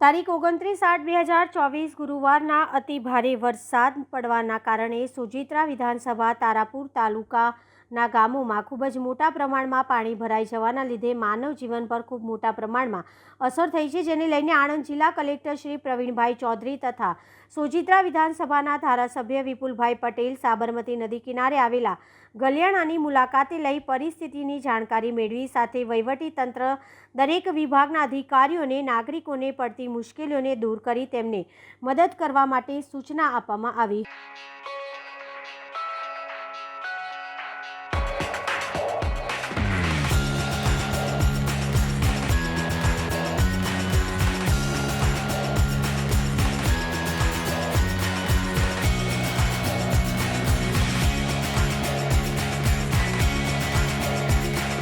તારીખ ઓગણત્રીસ આઠ બે હજાર ચોવીસ ગુરુવારના અતિ ભારે વરસાદ પડવાના કારણે સુજિત્રા વિધાનસભા તારાપુર તાલુકાના ગામોમાં ખૂબ જ મોટા પ્રમાણમાં પાણી ભરાઈ જવાના લીધે માનવ જીવન પર ખૂબ મોટા પ્રમાણમાં અસર થઈ છે, જેને લઈને આણંદ જિલ્લા કલેક્ટર શ્રી પ્રવીણભાઈ ચૌધરી તથા સોજિત્રા વિધાનસભાના ધારાસભ્ય વિપુલભાઈ પટેલ સાબરમતી નદી કિનારે આવેલા ગલિયાણાની મુલાકાતે લઈ પરિસ્થિતિની જાણકારી મેળવી, સાથે વહીવટી તંત્ર દરેક વિભાગના અધિકારીઓને, નાગરિકોને પડતી મુશ્કેલીઓને દૂર કરી તેમને મદદ કરવા માટે સૂચના આપવામાં આવી.